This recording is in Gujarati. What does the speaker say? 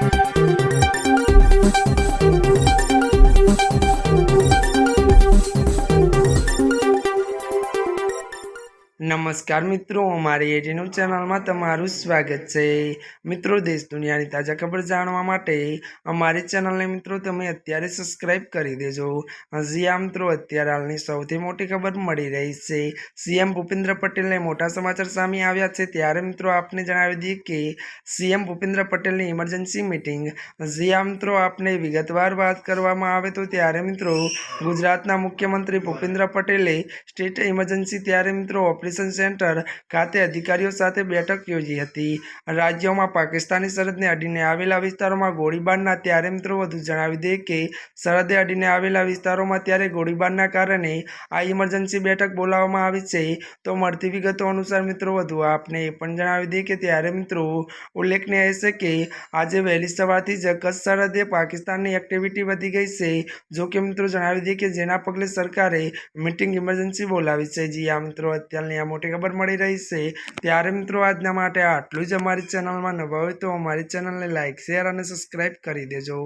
Thank you. નમસ્કાર મિત્રો, અમારી એટીનું ચેનલમાં તમારું સ્વાગત છે. મિત્રો, દેશ દુનિયાની તાજા ખબર જાણવા માટે અમારી ચેનલને મિત્રો તમે અત્યારે સબસ્ક્રાઇબ કરી દેજો. હજી આ મિત્રો, અત્યારે હાલની સૌથી મોટી ખબર મળી રહી છે. સીએમ ભૂપેન્દ્ર પટેલને મોટા સમાચાર સામે આવ્યા છે. ત્યારે મિત્રો, આપને જણાવી દઈએ કે સીએમ ભૂપેન્દ્ર પટેલની ઇમરજન્સી મિટિંગ. હજી આ મિત્રો, આપને વિગતવાર વાત કરવામાં આવે તો ત્યારે મિત્રો, ગુજરાતના મુખ્યમંત્રી ભૂપેન્દ્ર પટેલે સ્ટેટ ઇમરજન્સી ત્યારે મિત્રો, ઓપરેશન સેન્ટર ખાતે અધિકારીઓ સાથે બેઠક યોજી હતી. રાજ્યોમાં પાકિસ્તાની સરહદને અડીને આવેલા વિસ્તારોમાં ગોળીબારના ત્યારે મિત્રો વધુ જણાવી દે કે, સરહદે અડીને આવેલા વિસ્તારોમાં ત્યારે ગોળીબારના કારણે આ ઇમરજન્સી બેઠક બોલાવવામાં આવી છે. તો મળતી વિગતો અનુસાર મિત્રો વધુ આપને એ પણ જણાવી દે કે ત્યારે મિત્રો ઉલ્લેખનીય છે કે, આજે વહેલી સવારથી જ કચ્છ સરહદે પાકિસ્તાનની એક્ટિવિટી વધી ગઈ છે. જો કે મિત્રો જણાવી દઈએ કે જેના પગલે સરકારે મિટિંગ ઇમરજન્સી બોલાવી છે. જી આ મિત્રો, અત્યારની આ મોટી ખબર મળી રહી છે. ત્યારે મિત્રો, આજના માટે આટલું જ અમારી ચેનલમાં નવા હોય તો અમારી ચેનલને લાઇક શેર અને સબસ્ક્રાઈબ કરી દેજો.